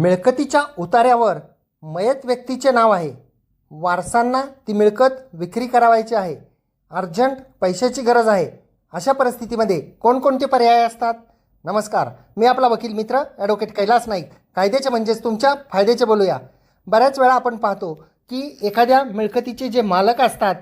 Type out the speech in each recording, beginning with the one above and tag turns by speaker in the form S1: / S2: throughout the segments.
S1: मिळकतीच्या उतार्यावर मयत व्यक्तीचे नाव आहे. वारसांना ती मिळकत विक्री करावायची आहे. अर्जंट पैशाची गरज आहे. अशा परिस्थितीमध्ये कोणकोणते पर्याय असतात? नमस्कार. मी आपला वकील मित्र ॲडव्होकेट कैलास नाईक. कायद्याचे म्हणजेच तुमच्या फायद्याचे बोलूया. बऱ्याच वेळा आपण पाहतो की एखाद्या मिळकतीचे जे मालक असतात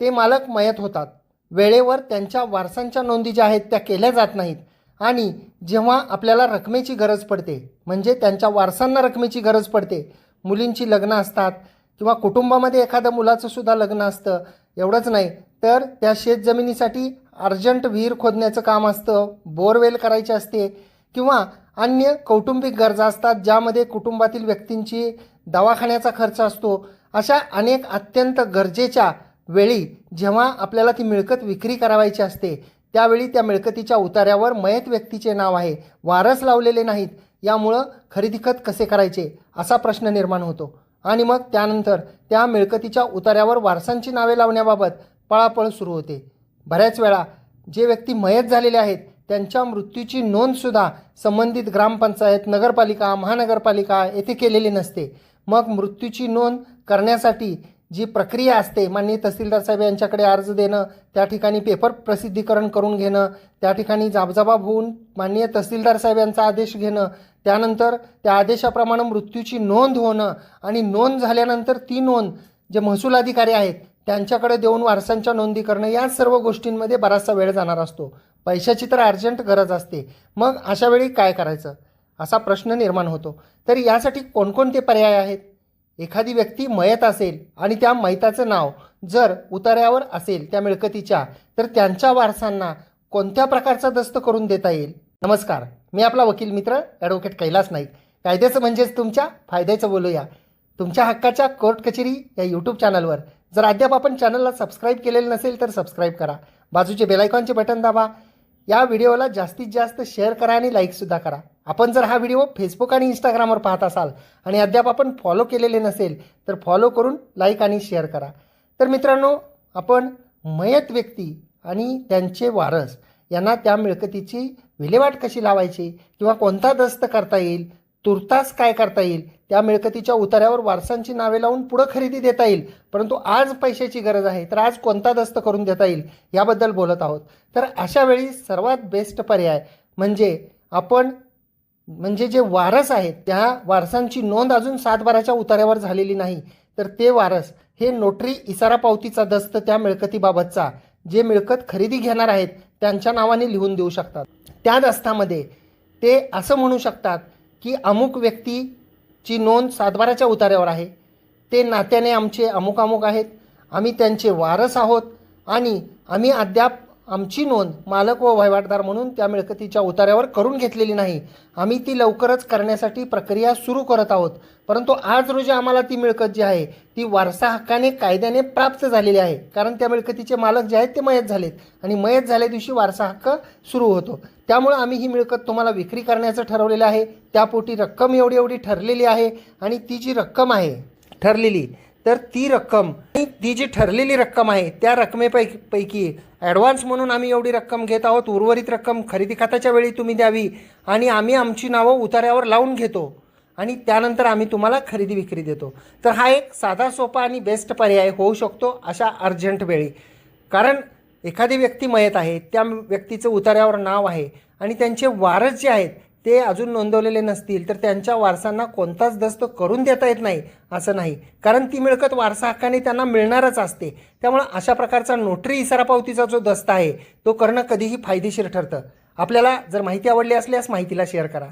S1: ते मालक मयत होतात. वेळेवर त्यांच्या वारसांच्या नोंदी ज्या आहेत त्या केल्या जात नाहीत. आणि जेव्हा आपल्याला रकमेची गरज पडते म्हणजे त्यांच्या वारसांना रकमेची गरज पडते मुलींची लग्न असतात किंवा कुटुंबामध्ये एखाद्या मुलाचं सुद्धा लग्न असतं एवढंच नाही तर त्या शेतजमिनीसाठी अर्जंट विहीर खोदण्याचं काम असतं बोरवेल करायची असते किंवा अन्य कौटुंबिक गरजा असतात ज्यामध्ये कुटुंबातील व्यक्तींची दवाखान्याचा खर्च असतो. अशा अनेक अत्यंत गरजेच्या वेळी जेव्हा आपल्याला ती मिळकत विक्री करावायची असते त्यावेळी त्या मिळकतीच्या उतार्यावर मयत व्यक्तीचे नाव आहे. वारस लावलेले नाहीत. यामुळं खरेदी खत कसे करायचे? असा प्रश्न निर्माण होतो. आणि मग त्यानंतर त्या मिळकतीच्या उतार्यावर वारसांची नावे लावण्याबाबत पळापळ सुरू होते. बऱ्याच वेळा जे व्यक्ती मयत झालेले आहेत त्यांच्या मृत्यूची नोंदसुद्धा संबंधित ग्रामपंचायत नगरपालिका महानगरपालिका येथे केलेली नसते. मग मृत्यूची नोंद करण्यासाठी जी प्रक्रिया असते माननीय तहसीलदार साहेब यांच्याकडे अर्ज देणं त्या ठिकाणी पेपर प्रसिद्धीकरण करून घेणं त्या ठिकाणी जाबजाबाब होऊन माननीय तहसीलदार साहेब यांचा आदेश घेणं त्यानंतर त्या आदेशाप्रमाणे मृत्यूची नोंद होणं आणि नोंद झाल्यानंतर ती नोंद जे महसूल अधिकारी आहेत त्यांच्याकडे देऊन वारसांच्या नोंदी करणं या सर्व गोष्टींमध्ये बराचसा वेळ जाणार असतो. पैशाची तर अर्जंट गरज असते. मग अशा वेळी काय करायचं? असा प्रश्न निर्माण होतो. तर यासाठी कोणकोणते पर्याय आहेत? एखादी व्यक्ती मयत असेल आणि त्या मयताचं नाव जर उतार्यावर असेल त्या मिळकतीच्या तर त्यांच्या वारसांना कोणत्या प्रकारचा दस्त करून देता येईल? नमस्कार मी आपला वकील मित्र ॲडव्होकेट कैलास नाईक. कायद्याचं म्हणजेच तुमच्या फायद्याचं बोलूया. तुमच्या हक्काच्या कोर्ट कचेरी या यूट्यूब चॅनलवर जर अद्याप आपण चॅनलला सबस्क्राईब केलेलं नसेल तर सबस्क्राईब करा. बाजूचे बेलायकॉनचे बटन दाबा. या व्हिडिओला जास्तीत जास्त शेअर करा आणि लाईकसुद्धा करा. आपण जर हा व्हिडिओ फेसबुक आणि इंस्टाग्रामवर पाहत असाल आणि अद्याप आपण फॉलो केलेले नसेल तर फॉलो करून लाईक आणि शेअर करा. तर मित्रांनो आपण मयत व्यक्ती आणि त्यांचे वारस यांना त्या मिळकतीची विल्हेवाट कशी लावायची किंवा कोणता दस्त करता येईल तुर्तास काय करता येईल त्या मिळकतीच्या उतार्यावर वारसांची नावे लावून पुढं खरेदी देता येईल परंतु आज पैशाची गरज आहे तर आज कोणता दस्त करून देता येईल याबद्दल बोलत आहोत. तर अशा वेळी सर्वात बेस्ट पर्याय म्हणजे आपण म्हणजे जे वारस आहेत त्या वारसांची नोंद अजून सातबाराच्या उतार्यावर झालेली नाही. तर ते वारस हे नोटरी इसारा पावतीचा दस्त त्या मिळकतीबाबतचा जे मिळकत खरेदी घेणार आहेत त्यांच्या नावाने लिहून देऊ शकतात. त्या दस्तामध्ये ते असं म्हणू शकतात की अमुक व्यक्तीची नोंद सातबाराच्या उतार्यावर आहे. ते नात्याने आमचे अमुक अमुक आहेत. आम्ही त्यांचे वारस आहोत आणि आम्ही अद्याप आमची नोंद मालक व वहिवाटदार म्हणून त्या मिळकतीच्या उतार्यावर करून घेतलेली नाही. आम्ही ती लवकरच करण्यासाठी प्रक्रिया सुरू करत आहोत. परंतु आज रोजी आम्हाला ती मिळकत जी आहे ती वारसा हक्काने कायद्याने प्राप्त झालेली आहे. कारण त्या मिळकतीचे मालक जे आहेत ते मयत झालेत. आणि मयत झाल्या दिवशी वारसा हक्क सुरू होतो. त्यामुळं आम्ही ही मिळकत तुम्हाला विक्री करण्याचं ठरवलेलं आहे. त्यापोटी रक्कम एवढी एवढी ठरलेली आहे आणि ती जी रक्कम आहे ठरलेली तर ती रक्कम ती जी ठरलेली रक्कम आहे त्या रकमेपैकी पैकी ॲडव्हान्स म्हणून आम्ही एवढी रक्कम घेत आहोत. उर्वरित रक्कम खरेदी खात्याच्या वेळी तुम्ही द्यावी आणि आम्ही आमची नावं उतार्यावर लावून घेतो आणि त्यानंतर आम्ही तुम्हाला खरेदी विक्री देतो. तर हा एक साधा सोपा आणि बेस्ट पर्याय होऊ शकतो अशा अर्जंट वेळी. कारण एखादी व्यक्ती मयत आहे त्या व्यक्तीचं उतार्यावर नाव आहे आणि त्यांचे वारस जे आहेत ते अजून नोंदवलेले नसतील तर त्यांच्या वारसांना कोणताच दस्त करून देता येत नाही असं नाही. कारण ती मिळकत वारसा हक्काने त्यांना मिळणारच असते. त्यामुळं अशा प्रकारचा नोटरी इसारा पावतीचा जो दस्त आहे तो करणं कधीही फायदेशीर ठरतं. आपल्याला जर माहिती आवडली असल्यास माहितीला शेअर करा.